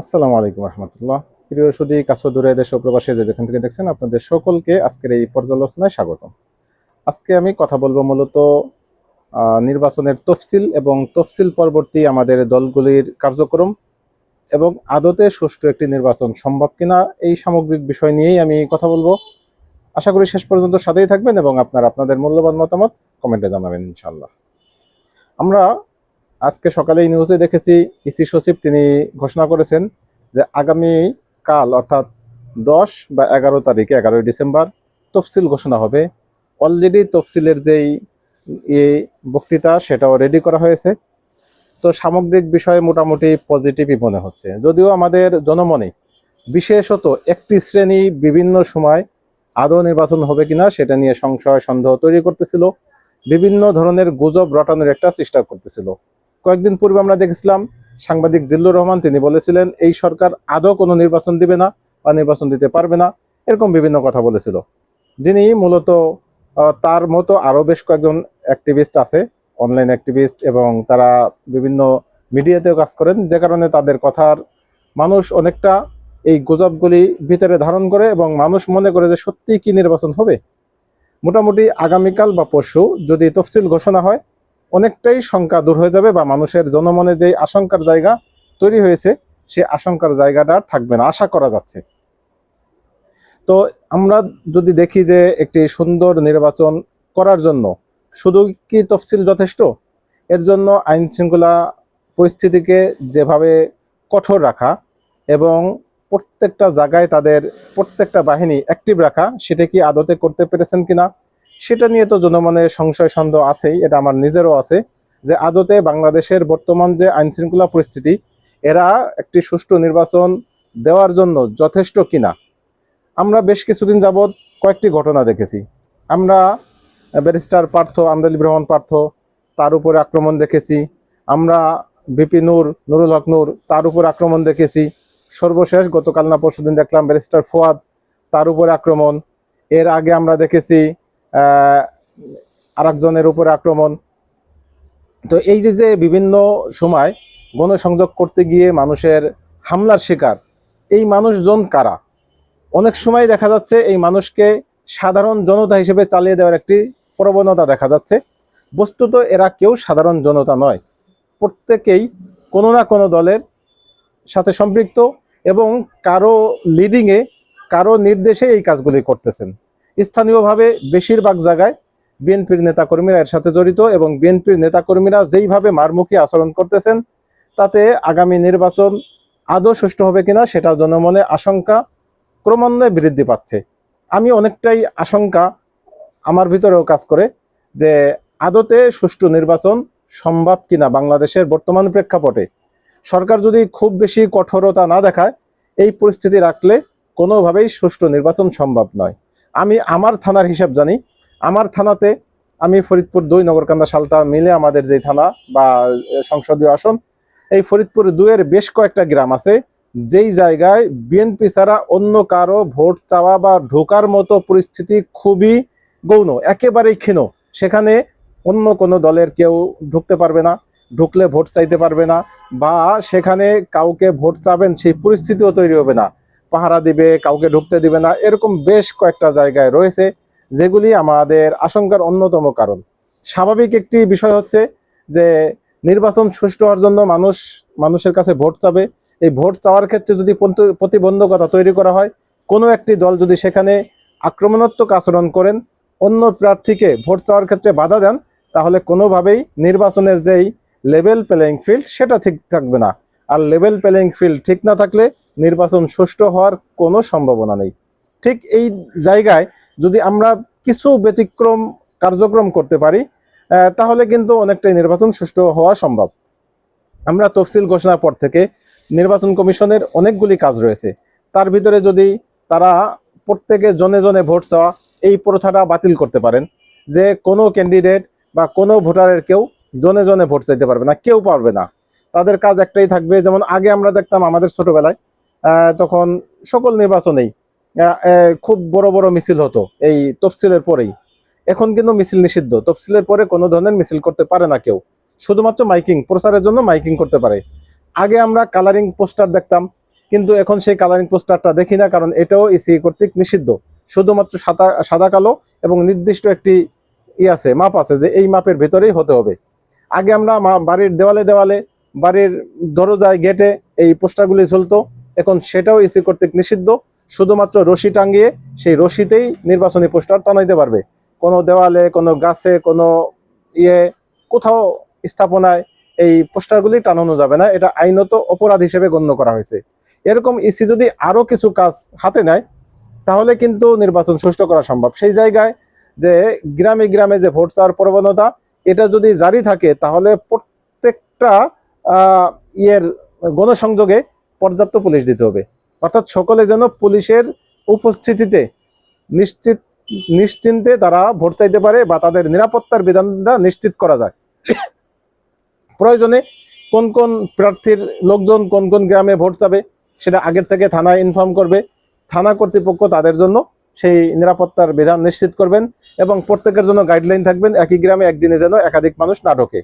আসসালামু আলাইকুম রহমতুল্লাহ। প্রিয় সুদী, কাছে দূরে দেশ প্রবাসী যে যেখান থেকে দেখছেন, আপনাদের সকলকে আজকের এই পর্যালোচনায় স্বাগতম। আজকে আমি কথা বলব মূলত নির্বাচনের তফসিল এবং তফসিল পরবর্তী আমাদের দলগুলির কার্যক্রম এবং আদতে সুষ্ঠু একটি নির্বাচন সম্ভব কিনা এই সামগ্রিক বিষয় নিয়েই আমি কথা বলব। আশা করি শেষ পর্যন্ত সাথেই থাকবেন এবং আপনার আপনাদের মূল্যবান মতামত কমেন্টে জানাবেন ইনশাল্লাহ আমরা আজকে সকালে এই নিউজে দেখেছি ইসি সচিব তিনি ঘোষণা করেছেন যে আগামী কাল, অর্থাৎ দশ বা এগারো তারিখে, এগারোই ডিসেম্বর, তফসিল ঘোষণা হবে। অলরেডি তফসিলের যেই এ বক্তৃতা, সেটাও রেডি করা হয়েছে। তো সামগ্রিক বিষয়ে মোটামুটি পজিটিভই মনে হচ্ছে। যদিও আমাদের জনমনে বিশেষত একটি শ্রেণি বিভিন্ন সময় আদৌ নির্বাচন হবে কিনা, সেটা নিয়ে সংশয়, সন্দেহ তৈরি করতেছিল। বিভিন্ন ধরনের গুজব রটানোর একটা চেষ্টা করতেছিল। কয়েকদিন পূর্বে আমরা দেখেছিলাম সাংবাদিক জিল্লুর রহমান, তিনি বলেছিলেন, এই সরকার আদৌ কোনো নির্বাচন দিবে না বা নির্বাচন দিতে পারবে না। এরকম বিভিন্ন কথা বলেছিল। যিনি মূলত তার মতো আরও বেশ কয়েকজন অ্যাক্টিভিস্ট আছে অনলাইন অ্যাক্টিভিস্ট এবং তারা বিভিন্ন মিডিয়াতেও কাজ করেন, যে কারণে তাদের কথার মানুষ অনেকটা এই গুজবগুলি ভিতরে ধারণ করে এবং মানুষ মনে করে যে সত্যি কি নির্বাচন হবে। মোটামুটি আগামীকাল বা পরশু যদি তফসিল ঘোষণা হয় অনেকটাই শঙ্কা দূর হয়ে যাবে বা মানুষের জনমনে যে আশঙ্কার জায়গা তৈরি হয়েছে সেই আশঙ্কার জায়গাটা আর থাকবে না, আশা করা যাচ্ছে। তো আমরা যদি দেখি যে একটি সুন্দর নির্বাচন করার জন্য, শুধু কি তফসিল যথেষ্ট? এর জন্য আইন শৃঙ্খলা পরিস্থিতিকে যেভাবে কঠোর রাখা এবং প্রত্যেকটা জায়গায় তাদের প্রত্যেকটা বাহিনী অ্যাক্টিভ রাখা, সেটা কি আদতে করতে পেরেছেন কিনা সেটা নিয়ে তো জনমনে সংশয় সন্দেহ আছেই, এটা আমার নিজেরও আছে, যে আদতে বাংলাদেশের বর্তমান যে আইন শৃঙ্খলা পরিস্থিতি, এরা একটি সুষ্ঠু নির্বাচন দেওয়ার জন্য যথেষ্ট কিনা। আমরা বেশ কিছুদিন যাবৎ কয়েকটি ঘটনা দেখেছি। আমরা ব্যারিস্টার পার্থ আন্দালিব রহমান পার্থ, তার উপরে আক্রমণ দেখেছি। আমরা বিপি নূর, নুরুল হক নূর, তার উপর আক্রমণ দেখেছি। সর্বশেষ গতকাল না পরশুদিন দেখলাম ব্যারিস্টার ফোয়াদ, তার উপরে আক্রমণ। এর আগে আমরা দেখেছি আরেকজনের উপরে আক্রমণ। তো এই যে যে বিভিন্ন সময় গণসংযোগ করতে গিয়ে মানুষের হামলার শিকার, এই মানুষজন কারা? অনেক সময় দেখা যাচ্ছে এই মানুষকে সাধারণ জনতা হিসেবে চালিয়ে দেওয়ার একটি প্রবণতা দেখা যাচ্ছে। বস্তুত এরা কেউ সাধারণ জনতা নয়। প্রত্যেকেই কোনো না কোনো দলের সাথে সম্পৃক্ত এবং কারও লিডিংয়ে কারও নির্দেশে এই কাজগুলি করতেছেন। স্থানীয়ভাবে বেশিরভাগ জায়গায় বিএনপির নেতাকর্মীরা এর সাথে জড়িত এবং বিএনপির নেতাকর্মীরা যেইভাবে মারমুখী আচরণ করতেছেন, তাতে আগামী নির্বাচন আদৌ সুষ্ঠু হবে কিনা সেটা জনমনে আশঙ্কা ক্রমান্বয়ে বৃদ্ধি পাচ্ছে। আমি অনেকটাই আশঙ্কা আমার ভিতরেও কাজ করে যে আদতে সুষ্ঠু নির্বাচন সম্ভব কিনা বাংলাদেশের বর্তমান প্রেক্ষাপটে। সরকার যদি খুব বেশি কঠোরতা না দেখায়, এই পরিস্থিতি রাখলে কোনোভাবেই সুষ্ঠু নির্বাচন সম্ভব নয়। আমি আমার থানার হিসাব জানি, আমার থানাতে আমি ফরিদপুর দুই, নগরকান্দা, সালতা মিলে আমাদের যে থানা বা সংসদীয় আসন, এই ফরিদপুর দুইয়ের বেশ কয়েকটা গ্রাম আছে, যেই জায়গায় বিএনপি ছাড়া অন্য কারও ভোট চাওয়া বা ঢোকার মতো পরিস্থিতি খুবই গৌণ, একেবারেই ক্ষীণ। সেখানে অন্য কোনো দলের কেউ ঢুকতে পারবে না, ঢুকলে ভোট চাইতে পারবে না, বা সেখানে কাউকে ভোট চাবেন সেই পরিস্থিতিও তৈরি হবে না। পাহারা দিবে, কাউকে ঢুকতে দিবে না, এরকম বেশ কয়েকটা জায়গায় রয়েছে, যেগুলি আমাদের আশঙ্কার অন্যতম কারণ। স্বাভাবিক একটি বিষয় হচ্ছে যে নির্বাচন সুষ্ঠু হওয়ার জন্য মানুষ, মানুষের কাছে ভোট চাবে। এই ভোট চাওয়ার ক্ষেত্রে যদি প্রতিবন্ধকতা তৈরি করা হয়, কোনো একটি দল যদি সেখানে আক্রমণাত্মক আচরণ করেন, অন্য প্রার্থীকে ভোট চাওয়ার ক্ষেত্রে বাধা দেন, তাহলে কোনোভাবেই নির্বাচনের যেই লেভেল প্লেয়িং ফিল্ড সেটা ঠিক থাকবে না। আর লেভেল প্লেয়িং ফিল্ড ঠিক না থাকলে নির্বাচন সুষ্ঠু হওয়ার কোনো সম্ভাবনা নেই। ঠিক এই জায়গায় যদি আমরা কিছু ব্যতিক্রম কার্যক্রম করতে পারি তাহলে কিন্তু অনেকটাই নির্বাচন সুষ্ঠু হওয়া সম্ভব। আমরা তফসিল ঘোষণার পর থেকে নির্বাচন কমিশনের অনেকগুলি কাজ রয়েছে। তার ভিতরে যদি তারা প্রত্যেকে জনে জনে ভোট চাওয়া, এই প্রথাটা বাতিল করতে পারেন যে কোনো ক্যান্ডিডেট বা কোনো ভোটারের কেউ জনে জনে ভোট চাইতে পারবে না, কেউ পারবে না। তাদের কাজ একটাই থাকবে। যেমন আগে আমরা দেখতাম আমাদের ছোটবেলায় তখন সকল নির্বাচনেই খুব বড় বড় মিছিল হতো এই তফসিলের পরেই। এখন কিন্তু মিছিল নিষিদ্ধ। তফসিলের পরে কোনো ধরনের মিছিল করতে পারে না কেউ। শুধুমাত্র মাইকিং, প্রচারের জন্য মাইকিং করতে পারে। আগে আমরা কালারিং পোস্টার দেখতাম, কিন্তু এখন সেই কালারিং পোস্টারটা দেখি না, কারণ এটাও ইসি কর্তৃক নিষিদ্ধ। শুধুমাত্র সাদা সাদা কালো এবং নির্দিষ্ট একটি ই আছে, মাপ আছে যে এই মাপের ভেতরেই হতে হবে। আগে আমরা বাড়ির দেওয়ালে দেওয়ালে বাড়ির দরজায় গেটে এই পোস্টারগুলি ঝুলতো। এখন সেটাও ইসি কর্তৃক নিষিদ্ধ। শুধুমাত্র রশি টাঙ্গিয়ে সেই রশিতেই নির্বাচনী পোস্টার টানাইতে পারবে। কোনো দেওয়ালে, কোনো গাছে, কোনো ইয়ে কোথাও স্থাপনায় এই পোস্টারগুলি টানানো যাবে না। এটা আইনত অপরাধ হিসেবে গণ্য করা হয়েছে। এরকম ইসি যদি আরও কিছু কাজ হাতে নেয়, তাহলে কিন্তু নির্বাচন সুষ্ঠু করা সম্ভব। সেই জায়গায় যে গ্রামে গ্রামে যে ভোট চাওয়ার প্রবণতা, এটা যদি জারি থাকে, তাহলে প্রত্যেকটা ইয়ের গণসংযোগে পর্যাপ্ত পুলিশ দিতে হবে। অর্থাৎ সকলে যেন পুলিশের উপস্থিতিতে নিশ্চিত, নিশ্চিন্তে তারা ভোট চাইতে পারে বা তাদের নিরাপত্তার বিধানটা নিশ্চিত করা যায়। প্রয়োজনে কোন কোন প্রার্থীর লোকজন কোন কোন গ্রামে ভোট চাবে সেটা আগের থেকে থানায় ইনফর্ম করবে। থানা কর্তৃপক্ষ তাদের জন্য সেই নিরাপত্তার বিধান নিশ্চিত করবেন এবং প্রত্যেকের জন্য গাইডলাইন থাকবেন, একই গ্রামে একদিনে যেন একাধিক মানুষ না ঢোকে।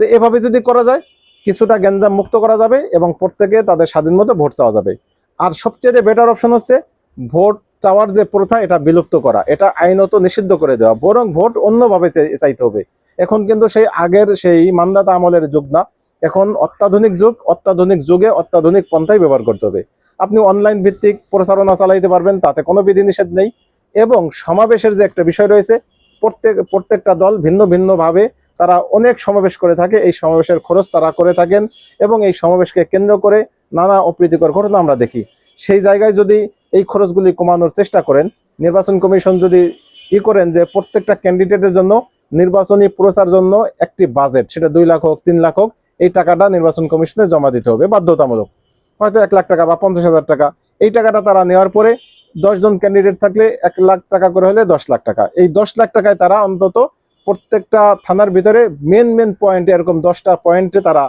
তো এভাবে যদি করা যায় কিছুটা গ্যাঞ্জাম মুক্ত করা যাবে এবং প্রত্যেকে তাদের স্বাধীন মতো ভোট চাওয়া যাবে। আর সবচেয়ে বেটার অপশন হচ্ছে ভোট চাওয়ার যে প্রথা, এটা বিলুপ্ত করা। এটা আইনত নিষিদ্ধ করে দেওয়া। বরং ভোট অন্যভাবে চাই- চাইতে হবে। এখন কিন্তু সেই আগের সেই মান্দাতা আমলের যুগ না। এখন অত্যাধুনিক যুগ, অত্যাধুনিক যুগে অত্যাধুনিক পন্থাই ব্যবহার করতে হবে। আপনি অনলাইন ভিত্তিক প্রচারণা চালাইতে পারবেন, তাতে কোনো বিধিনিষেধ নেই। এবং সমাবেশের যে একটা বিষয় রয়েছে, প্রত্যেক প্রত্যেকটা দল ভিন্ন ভিন্নভাবে তারা অনেক সমাবেশ করে থাকে, এই সমাবেশের খরচ তারা করে থাকেন এবং এই সমাবেশকে কেন্দ্র করে নানা অপ্রীতিকর ঘটনা আমরা দেখি। সেই জায়গায় যদি এই খরচগুলি কমানোর চেষ্টা করেন, নির্বাচন কমিশন যদি ই করেন যে প্রত্যেকটা ক্যান্ডিডেটের জন্য নির্বাচনী প্রচার জন্য একটি বাজেট, সেটা দুই লাখ হোক, তিন লাখ হোক, এই টাকাটা নির্বাচন কমিশনে জমা দিতে হবে বাধ্যতামূলক। হয়তো এক লাখ টাকা বা পঞ্চাশ হাজার টাকা, এই টাকাটা তারা নেওয়ার পরে জন ক্যান্ডিডেট থাকলে এক লাখ টাকা করে হলে দশ লাখ টাকা। এই দশ লাখ টাকায় তারা অন্তত প্রত্যেকটা থানার ভিতরে মেন মেন পয়েন্টে এরকম দশটা পয়েন্টে তারা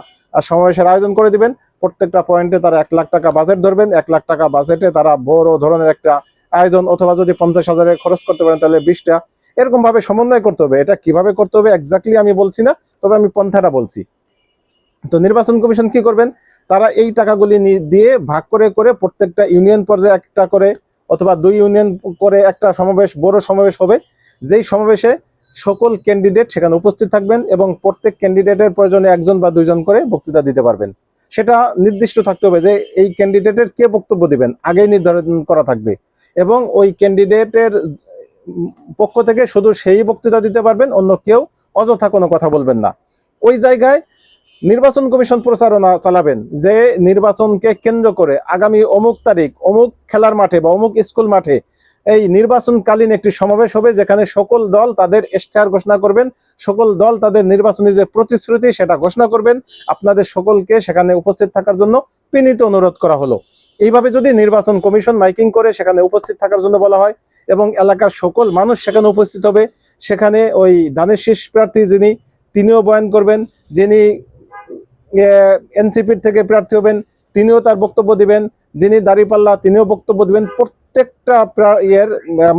সমাবেশের আয়োজন করে দিবেন। প্রত্যেকটা পয়েন্টে তারা এক লাখ টাকা বাজেট ধরবেন। এক লাখ টাকা বাজেটে তারা বড় ধরনের একটা আয়োজন অথবা যদি পঞ্চাশ হাজারে খরচ করতে পারেন, তাহলে বিশটা। এরকম ভাবে সমন্বয় করতে হবে। এটা কীভাবে করতে হবে এক্স্যাক্টলি আমি বলছি না, তবে আমি পন্থাটা বলছি। তো নির্বাচন কমিশন কি করবেন? তারা এই টাকাগুলি দিয়ে ভাগ করে করে প্রত্যেকটা ইউনিয়ন পর্যায়ে একটা করে অথবা দুই ইউনিয়ন করে একটা সমাবেশ, বড় সমাবেশ হবে। যেই সমাবেশে সকল ক্যান্ডিডেট সেখানে উপস্থিত থাকবেন এবং প্রত্যেক ক্যান্ডিডেটের প্রয়োজনে একজন বা দুইজন করে বক্তৃতা দিতে পারবেন। সেটা নির্দিষ্ট থাকতে হবে যে এই ক্যান্ডিডেটের কে বক্তব্য দিবেন, আগেই নির্ধারণ করা থাকবে। এবং ওই ক্যান্ডিডেটের পক্ষ থেকে শুধু সেই বক্তৃতা দিতে পারবেন, অন্য কেউ অযথা কোনো কথা বলবেন না। ওই জায়গায় নির্বাচন কমিশন প্রচারণা চালাবেন যে নির্বাচনকে কেন্দ্র করে আগামী অমুক তারিখ, অমুক খেলার মাঠে বা অমুক স্কুল মাঠে এই নির্বাচনকালীন একটি সমাবেশ হবে যেখানে সকল দল তাদের এস্টার ঘোষণা করবেন। সকল দল তাদের নির্বাচনী যে প্রতিশ্রুতি, সেটা ঘোষণা করবেন। আপনাদের সকলকে সেখানে উপস্থিত থাকার জন্য বিনীত অনুরোধ করা হলো। এইভাবে যদি নির্বাচন কমিশন মাইকিং করে, সেখানে উপস্থিত থাকার জন্য বলা হয় এবং এলাকার সকল মানুষ সেখানে উপস্থিত হবে, সেখানে ওই দানের শীষ প্রার্থী যিনি, তিনিও বয়ান করবেন। যিনি এনসিপির থেকে প্রার্থী হবেন, তিনিও তার বক্তব্য দিবেন। যিনি দাঁড়িপাল্লা, তিনিও বক্তব্য দেবেন। প্রত্যেকটা প্রা- ইয়ের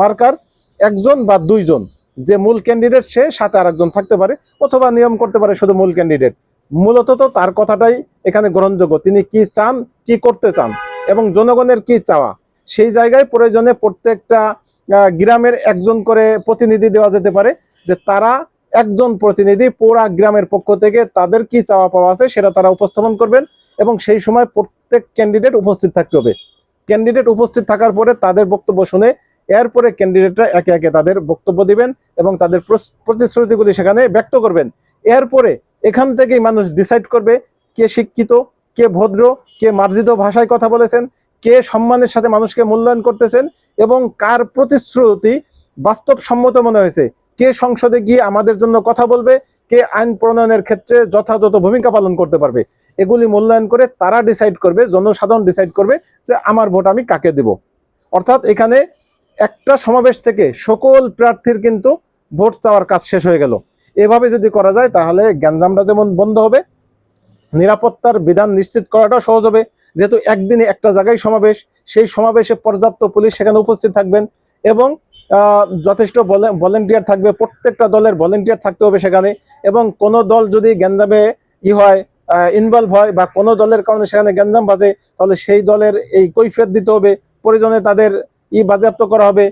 মার্কার একজন বা দুইজন। যে মূল ক্যান্ডিডেট সে সাথে আরেকজন থাকতে পারে অথবা নিয়ম করতে পারে শুধু মূল ক্যান্ডিডেট মূলত তো তার কথাটাই এখানে গ্রহণযোগ্য। তিনি কি চান, কি করতে চান এবং জনগণের কি চাওয়া? সেই জায়গায় প্রয়োজনে প্রত্যেকটা গ্রামের একজন করে প্রতিনিধি দেওয়া যেতে পারে যে তারা একজন প্রতিনিধি পুরা গ্রামের পক্ষ থেকে তাদের কি চাওয়া পাওয়া আছে সেটা তারা উপস্থাপন করবেন। এবং সেই সময় প্রত্যেক ক্যান্ডিডেট উপস্থিত থাকতে হবে। ক্যান্ডিডেট উপস্থিত থাকার পরে তাদের বক্তব্য শুনে এরপরে ক্যান্ডিডেটরা একে একে তাদের বক্তব্য দিবেন এবং তাদের প্রতিশ্রুতিগুলি সেখানে ব্যক্ত করবেন। এরপরে এখান থেকেই মানুষ ডিসাইড করবে কে শিক্ষিত, কে ভদ্র, কে মার্জিত ভাষায় কথা বলেছেন, কে সম্মানের সাথে মানুষকে মূল্যায়ন করতেছেন এবং কার প্রতিশ্রুতি বাস্তবসম্মত মনে হয়েছে। কে সংসদে গিয়ে আমাদের জন্য কথা বলবে কে আইন প্রণয়নের ক্ষেত্রে যথাযথ ভূমিকা পালন করতে পারবে? এগুলি মূল্যায়ন করে তারা ডিসাইড করবে, জনসাধারণ ডিসাইড করবে যে আমার ভোট আমি কাকে দেব। অর্থাৎ এখানে একটা সমাবেশ থেকে সকল প্রার্থীর কিন্তু ভোট চাওয়ার কাজ শেষ হয়ে গেল। এভাবে যদি করা যায়, তাহলে গ্যাঞ্জামটা যেমন বন্ধ হবে, নিরাপত্তার বিধান নিশ্চিত করাটাও সহজ হবে। যেহেতু একদিনে একটা জায়গায় সমাবেশ, সেই সমাবেশে পর্যাপ্ত পুলিশ সেখানে উপস্থিত থাকবেন এবং যথেষ্ট ভলেন্টিয়ার থাকবে, প্রত্যেকটা দলের ভলেন্টিয়ার থাকতে হবে সেখানে এবং কোন দল যদি গ্যাঞ্জামে ই হয় ইনভলভ হয় বা কোনো দলের কারণে সেখানে গ্যাঞ্জাম বাজে, তাহলে সেই দলের এই কৈফিয়ত দিতে হবে, প্রয়োজনে তাদের ই বাজেয়াপ্ত করা হবে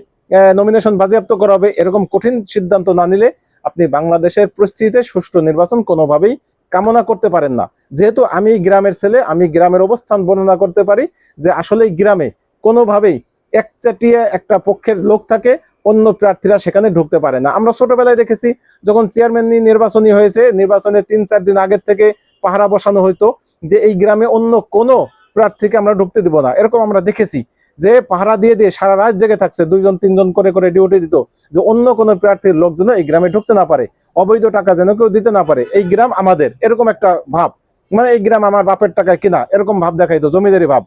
নমিনেশন বাজেয়াপ্ত করা হবে, এরকম কঠিন সিদ্ধান্ত না নিলে আপনি বাংলাদেশের পরিস্থিতিতে সুষ্ঠু নির্বাচন কোনোভাবেই কামনা করতে পারেন না। যেহেতু আমি গ্রামের ছেলে, আমি গ্রামের অবস্থান বর্ণনা করতে পারি যে আসলে গ্রামে কোনোভাবেই একচাটিয়া একটা পক্ষের লোক থাকে, অন্য প্রার্থীরা সেখানে ঢুকতে পারে না। আমরা ছোটবেলায় দেখেছি, যখন চেয়ারম্যান নির্বাচনী হয়েছে, নির্বাচনের তিন চার দিন আগের থেকে পাহারা বসানো হইতো যে এই গ্রামে অন্য কোনো প্রার্থীকে আমরা ঢুকতে দিব না। এরকম আমরা দেখেছি যে পাহারা দিয়ে দিয়ে সারা রাত জেগে থাকছে, দুইজন, তিনজন করে করে ডিউটি দিত যে অন্য কোনো প্রার্থীর লোক যেন এই গ্রামে ঢুকতে না পারে, অবৈধ টাকা যেন কেউ দিতে না পারে। এই গ্রাম আমাদের, এরকম একটা ভাব। মানে এই গ্রাম আমার বাপের টাকায় কিনা, এরকম ভাব দেখাইতো, জমিদারি ভাব।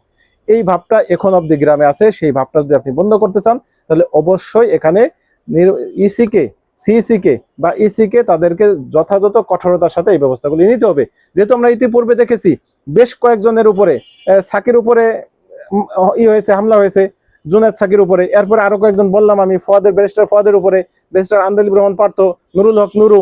এই ভাবটা এখন অব্দি গ্রামে আছে, সেই ভাবটা যদি আপনি বন্ধ করতে চান, তাহলে অবশ্যই এখানে ইসিকে সিইসিকে বা ইসিকে তাদেরকে যথাযথ কঠোরতার সাথে এই ব্যবস্থাগুলি নিতে হবে। যেহেতু আমরা ইতিপূর্বে দেখেছি, বেশ কয়েকজনের উপরে সাকির উপরে ই হয়েছে, হামলা হয়েছে, জুনাদ সাকির উপরে, এরপরে আরও কয়েকজন বললাম আমি, ফোয়াদের, ব্যারিস্টার ফোয়াদের উপরে, ব্যারিস্টার আন্দালিব রহমান পার্থ, নুরুল হক নুরু,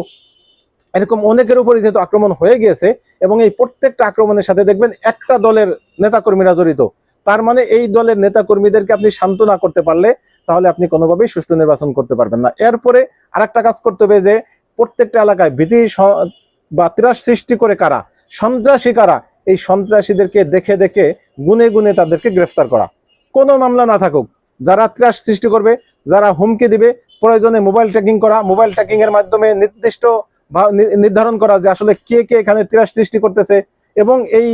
এরকম অনেকের উপরে যেহেতু আক্রমণ হয়ে গিয়েছে, এবং এই প্রত্যেকটা আক্রমণের সাথে দেখবেন একটা দলের নেতাকর্মীরা জড়িত। তার মানে এই দলের নেতাকর্মীদেরকে আপনি শান্ত না করতে পারলে তাহলে আপনি কোনোভাবেই সুষ্ঠু নির্বাচন করতে পারবেন না। এরপরে আরেকটা কাজ করতে হবে যে প্রত্যেকটা এলাকায় ভীতি বা ত্রাস সৃষ্টি করে কারা? সন্ত্রাসী কারা? এই সন্ত্রাসীদেরকে দেখে দেখে গুনে গুনে তাদেরকে গ্রেফতার করা। কোনো মামলা না থাকুক। যারা ত্রাস সৃষ্টি করবে, যারা হুমকি দিবে, প্রয়োজনে মোবাইল ট্র্যাকিং করা, মোবাইল ট্র্যাকিং এর মাধ্যমে নির্দিষ্ট নির্ধারণ করা যে আসলে কে কে এখানে ত্রাস সৃষ্টি করতেছে এবং এই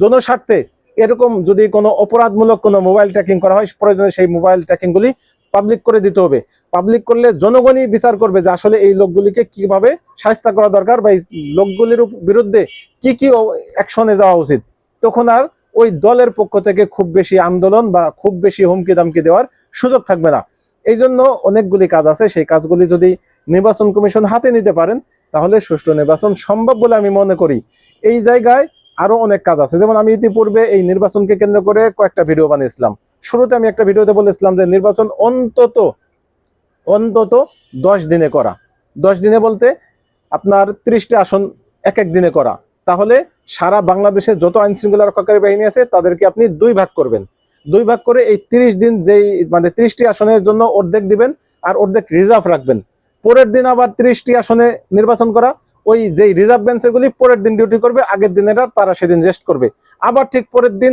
জনস্বার্থে এরকম যদি কোনো অপরাধমূলক কোনো মোবাইল ট্র্যাকিং করা হয়, প্রয়োজনে সেই মোবাইল ট্র্যাকিং গুলি পাবলিক করে দিতে হবে। পাবলিক করলে জনগণই বিচার করবে যে আসলে এই লোকগুলিকে কীভাবে সাহায্য করা দরকার বা এই লোকগুলির বিরুদ্ধে কি কি অ্যাকশনে যাওয়া উচিত। তখন আর ওই দলের পক্ষ থেকে খুব বেশি আন্দোলন বা খুব বেশি হুমকি দামকি দেওয়ার সুযোগ থাকবে না। এই জন্য অনেকগুলি কাজ আছে। সেই কাজগুলি যদি নির্বাচন কমিশন হাতে নিতে পারেন, তাহলে সুষ্ঠু নির্বাচন সম্ভব বলে আমি মনে করি। এই জায়গায় আরও অনেক কাজ আছে। যেমন আমি ইতিপূর্বে এই নির্বাচনকে কেন্দ্র করে কয়েকটা ভিডিও বানিয়েছিলাম। শুরুতে আমি একটা ভিডিওতে বলেছিলাম যে নির্বাচন অন্তত অন্তত দশ দিনে করা। দশ দিনে বলতে আপনার ত্রিশটা আসন এক এক দিনে করা। তাহলে সারা বাংলাদেশে যত আইন শৃঙ্খলা রক্ষাকারী বাহিনী আছে, তাদেরকে আপনি দুই ভাগ করবেন। দুই ভাগ করে এই তিরিশ দিন যেই মানে ত্রিশটি আসনের জন্য অর্ধেক দিবেন আর অর্ধেক রিজার্ভ রাখবেন। পরের দিন আবার ত্রিশটি আসনে নির্বাচন করা। ওই যেই রিজার্ভ বেঞ্চের গুলি পরের দিন ডিউটি করবে, আগের দিনের তারা সেদিন রেস্ট করবে। আবার ঠিক পরের দিন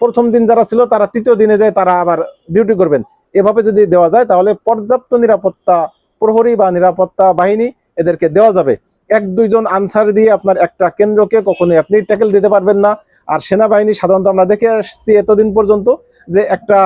প্রথম দিন যারা ছিল, তারা তৃতীয় দিনে যায় তারা আবার ডিউটি করবেন। এভাবে যদি দেওয়া যায়, তাহলে পর্যাপ্ত নিরাপত্তা, প্রহরী বা নিরাপত্তা বাহিনী এদেরকে দেওয়া যাবে। এক, দুইজন আনসার দিয়ে আপনার একটা কেন্দ্রকে কখনোই আপনি ট্যাকেল দিতে পারবেন না। আর সেনাবাহিনী সাধারণত আমরা দেখে আসছি এতদিন পর্যন্ত যে একটা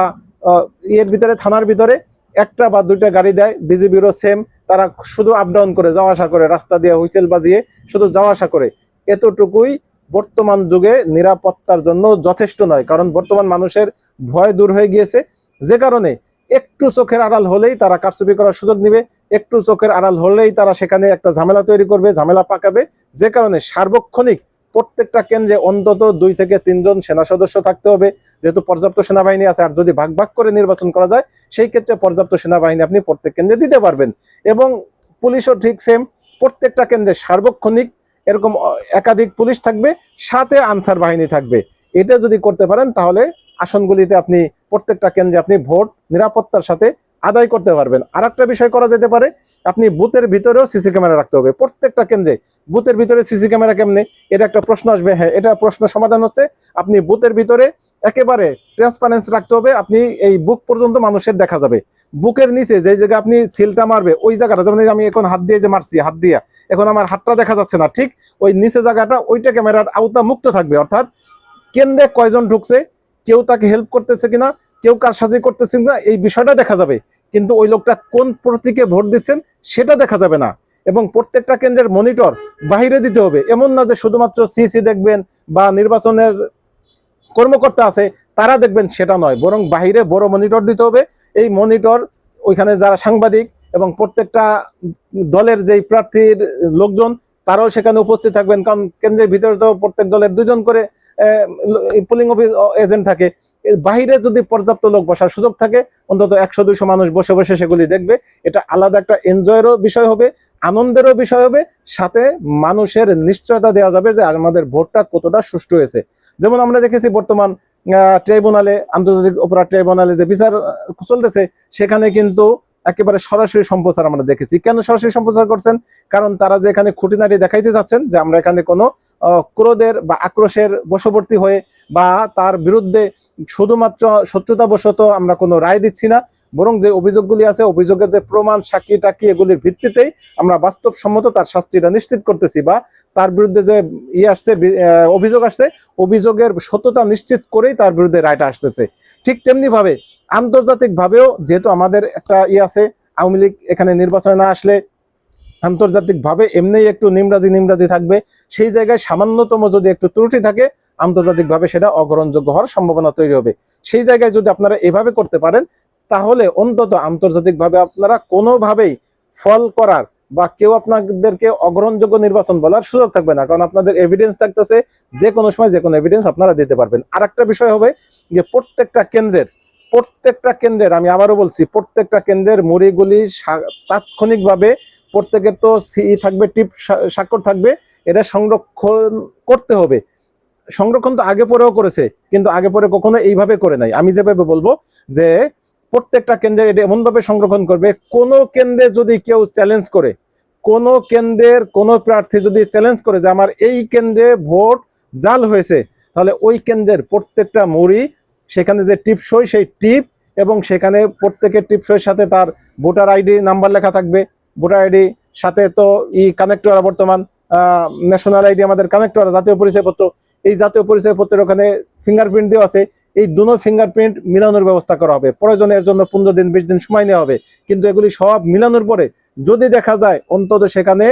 ইয়ের ভিতরে, থানার ভিতরে একটা বা দুইটা গাড়ি দেয়, বিজিবিরও সেম তারা শুধু আপ ডাউন করে, যাওয়া আসা করে, রাস্তা দিয়ে হুইসেল বাজিয়ে শুধু যাওয়া আসা করে। এতটুকুই বর্তমান যুগে নিরাপত্তার জন্য যথেষ্ট নয়, কারণ বর্তমান মানুষের ভয় দূর হয়ে গিয়েছে। যে কারণে একটু চোখের আড়াল হলেই তারা কারচুপি করার সুযোগ নিবে, একটু চোখের আড়াল হলেই তারা সেখানে একটা ঝামেলা তৈরি করবে, ঝামেলা পাকাবে। যে কারণে সার্বক্ষণিক প্রত্যেকটা কেন্দ্রে অন্তত দুই থেকে তিনজন সেনা সদস্য থাকতে হবে, যেহেতু পর্যাপ্ত সেনাবাহিনী আছে, আর যদি ভাগ ভাগ করে নির্বাচন করা যায়, সেই ক্ষেত্রে পর্যাপ্ত সেনাবাহিনী আপনি প্রত্যেক কেন্দ্রে দিতে পারবেন। এবং পুলিশও ঠিক সেম প্রত্যেকটা কেন্দ্রে সার্বক্ষণিক এরকম একাধিক পুলিশ থাকবে, সাথে আনসার বাহিনী থাকবে। এটা যদি করতে পারেন, তাহলে আসনগুলিতে আপনি প্রত্যেকটা কেন্দ্রে আপনি ভোট, নিরাপত্তার সাথে আদায় করতে পারবেন। আর বিষয় করা যেতে পারে, আপনি বুথের ভিতরেও সিসি ক্যামেরা রাখতে হবে। প্রত্যেকটা কেন্দ্রে বুথের ভিতরে সিসি ক্যামেরা কেমনে? এটা একটা প্রশ্ন আসবে। হ্যাঁ এটা প্রশ্ন সমাধান হচ্ছে। আপনি বুথের ভিতরে একেবারে ট্রান্সপারেন্স রাখতে হবে। আপনি এই বুক পর্যন্ত মানুষের দেখা যাবে। বুকের নিচে যে জায়গায় আপনি সিলটা মারবে, ওই জায়গাটা, যেমন আমি এখন হাত দিয়ে যে মারছি, হাত দিয়ে, এখন আমার হাতটা দেখা যাচ্ছে না, ঠিক? ওই নিচে জায়গাটা, ওইটা ক্যামেরার আওতা মুক্ত থাকবে। অর্থাৎ কেন্দ্রে কয়জন ঢুকছে, কেউ তাকে হেল্প করতেছে কিনা, কেউ কার সাজি করতেছে কিনা, এই বিষয়টা দেখা যাবে। কিন্তু ওই লোকটা কোন প্রতীকে ভোট দিচ্ছেন, সেটা দেখা যাবে না। এবং প্রত্যেকটা কেন্দ্রের মনিটর বাইরে দিতে হবে। এমন না যে শুধুমাত্র সিসি দেখবেন বা নির্বাচনের কর্মকর্তা আছে, তারা দেখবেন সেটা নয়। বরং বাহিরে বড় মনিটর দিতে হবে। এই মনিটর ওইখানে যারা সাংবাদিক এবং প্রত্যেকটা দলের যেই প্রার্থীর লোকজন, তারাও সেখানে উপস্থিত থাকবেন। কারণ কেন্দ্রের ভিতরে তো প্রত্যেক দলের দুজন করে পুলিং অফিস এজেন্ট থাকে। বাহিরে যদি পর্যাপ্ত লোক বসার সুযোগ থাকে, অন্তত একশো, দুইশো মানুষ বসে বসে সেগুলি দেখবে। এটা আলাদা একটা এনজয়েরও বিষয় হবে। আনন্দেরও বিষয় হবে, সাথে মানুষের নিশ্চয়তা দেওয়া যাবে যে আমাদের ভোটটা কতটা সুষ্ঠু হয়েছে। যেমন আমরা দেখেছি বর্তমান ট্রাইব্যুনালে, আন্তর্জাতিক অপরাধ ট্রাইব্যুনালে যে বিচার চলতেছে, সেখানে কিন্তু একেবারে সরাসরি সম্প্রচার আমরা দেখেছি। কেন সরাসরি সম্প্রচার করছেন? কারণ তারা যে এখানে খুঁটিনাটি দেখাইতে যাচ্ছেন যে আমরা এখানে কোনো ক্রোধের বা আক্রোশের বশবর্তী হয়ে বা তার বিরুদ্ধে শুধুমাত্র শত্রুতাবশত আমরা কোনো রায় দিচ্ছি না বরং যে অভিযোগগুলি আছে, অভিযোগের যে প্রমাণ, সাক্ষী, টাকি, এগুলির ভিত্তিতেই আমরা বাস্তবসম্মত তার শাস্তিটা নিশ্চিত করতেছি বা তার বিরুদ্ধে যে ইয়ে আসছে অভিযোগ আসছে, অভিযোগের সত্যতা নিশ্চিত করেই তার বিরুদ্ধে রায়টা আসতেছে। ঠিক তেমনি ভাবে আন্তর্জাতিক ভাবেও যেহেতু আমাদের একটা ইয়ে আছে, আওয়ামী লীগ এখানে নির্বাচনে না আসলে আন্তর্জাতিক ভাবে এমনিই একটু নিমরাজি নিমরাজি থাকবে, সেই জায়গায় সামান্যতম যদি একটু ত্রুটি থাকে আন্তর্জাতিক ভাবে সেটা অগ্রহণযোগ্য হওয়ার সম্ভাবনা তৈরি হবে। সেই জায়গায় যদি আপনারা এভাবে করতে পারেন তাহলে অন্তত আন্তর্জাতিক ভাবে আপনারা কোনোভাবেই ফল করার বা কেউ আপনাদেরকে অগ্রহণযোগ্য নির্বাচন বলার সুযোগ থাকবে না। কারণ আপনাদের এভিডেন্স থাকতেছে, যে কোনো সময় যে কোনো এভিডেন্স আপনারা দিতে পারবেন। আর একটা বিষয় হবে যে প্রত্যেকটা কেন্দ্রের প্রত্যেকটা কেন্দ্রের, আমি আবারও বলছি, প্রত্যেকটা কেন্দ্রের মুড়িগুলি তাৎক্ষণিকভাবে প্রত্যেকের তো সি থাকবে, টিপ স্বাক্ষর থাকবে, এটা সংরক্ষণ করতে হবে। সংরক্ষণ তো আগে পরেও করেছে, কিন্তু আগে পরে কখনো এইভাবে করে নাই। আমি যেভাবে বলব যে প্রত্যেকটা কেন্দ্রে এটা এমনভাবে সংরক্ষণ করবে, কোন কেন্দ্রে যদি কেউ চ্যালেঞ্জ করে, কোন কেন্দ্রের কোন প্রার্থী যদি চ্যালেঞ্জ করে যে আমার এই কেন্দ্রে ভোট জাল হয়েছে, তাহলে ওই কেন্দ্রের প্রত্যেকটা মুড়ি, সেখানে যে টিপসই সেই টিপ এবং সেখানে প্রত্যেকের টিপসইয়ের সাথে তার ভোটার আইডি, নাম্বার লেখা থাকবে। ভোটার আইডি সাথে তো ই কানেক্টর বর্তমান ন্যাশনাল আইডি আমাদের কানেক্টর জাতীয় পরিচয়পত্র, এই জাতীয় পরিচয়পত্রের ওখানে ফিঙ্গারপ্রিন্ট দেওয়া আছে। এই দুনো ফিঙ্গারপ্রিন্ট মিলানোর ব্যবস্থা করা হবে। প্রয়োজনের জন্য পনেরো দিন, বিশ দিন সময় নেওয়া হবে। কিন্তু এগুলি সব মিলানোর পরে যদি দেখা যায় অন্তত সেখানে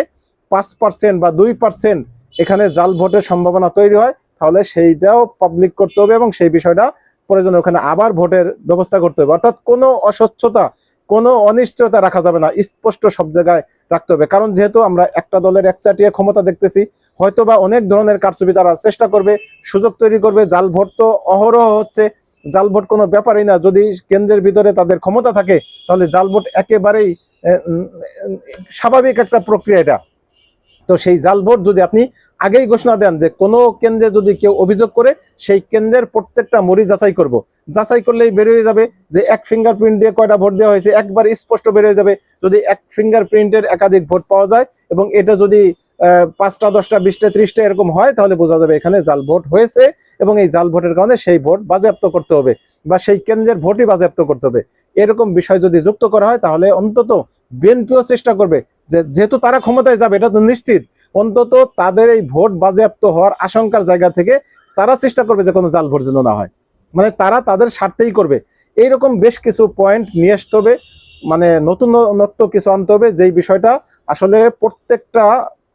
পাঁচ পার্সেন্ট বা দুই পার্সেন্ট এখানে জাল ভোটের সম্ভাবনা তৈরি হয়, তাহলে সেইটাও পাবলিক করতে হবে এবং সেই বিষয়টা প্রয়োজনে ওখানে আবার ভোটের ব্যবস্থা করতে হবে। অর্থাৎ কোনো অস্বচ্ছতা, কোনো অনিশ্চয়তা রাখা যাবে না। স্পষ্ট সব জায়গায় রাখতে হবে। কারণ যেহেতু আমরা একটা দলের একচাটিয়া ক্ষমতা দেখতেছি হয়তো বা অনেক ধরনের কারচুপি তারা চেষ্টা করবে, সুযোগ তৈরি করবে, জাল ভোট তো অহরহ হচ্ছে, জাল ভোট কোনো ব্যাপারই না। যদি কেন্দ্রের ভিতরে তাদের ক্ষমতা থাকে, তাহলে জাল ভোট একেবারেই স্বাভাবিক একটা প্রক্রিয়া এটা। তো সেই জাল ভোট যদি আপনি আগেই ঘোষণা দেন যে কোনো কেন্দ্রে যদি কেউ অভিযোগ করে, সেই কেন্দ্রের প্রত্যেকটা মরি যাচাই করব। যাচাই করলেই বেরিয়ে যাবে যে এক ফিঙ্গারপ্রিন্ট দিয়ে কয়টা ভোট দেওয়া হয়েছে, একবার স্পষ্ট বেরিয়ে যাবে। যদি এক ফিঙ্গারপ্রিন্টের একাধিক ভোট পাওয়া যায় এবং এটা যদি পাঁচটা, দশটা, বিশটা, ত্রিশটা এরকম হয়, তাহলে বোঝা যাবে এখানে জাল ভোট হয়েছে এবং এই জাল ভোটের কারণে সেই ভোট বাজেয়াপ্ত করতে হবে বা সেই কেন্দ্রের ভোটই বাজেয়াপ্ত করতে হবে। এরকম বিষয় যদি যুক্ত করা হয়, তাহলে অন্তত বিএনপিও চেষ্টা করবে যে, যেহেতু তারা ক্ষমতায় যাবে, এটা তো নিশ্চিত, অন্তত তাদের এই ভোট বাজেয়াপ্ত হওয়ার আশঙ্কার জায়গা থেকে তারা চেষ্টা করবে যে কোনো জাল ভোট যেন না হয়। মানে তারা তাদের স্বার্থেই করবে। এইরকম বেশ কিছু পয়েন্ট নিয়ে আসতে হবে মানে নতুন নতুন কিছু আনতে হবে, যেই বিষয়টা আসলে প্রত্যেকটা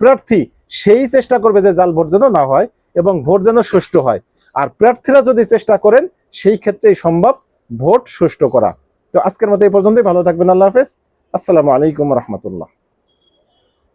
প্রার্থী সেই চেষ্টা করবে যে জাল ভোট যেন না হয় এবং ভোট যেন সুষ্ঠু হয়। আর প্রার্থীরা যদি চেষ্টা করেন, সেই ক্ষেত্রেই সম্ভব ভোট সুষ্ঠু করা। তো আজকের মতো এই পর্যন্তই। ভালো থাকবেন। আল্লাহ হাফেজ। আসসালামু আলাইকুম রহমতুল্লাহ।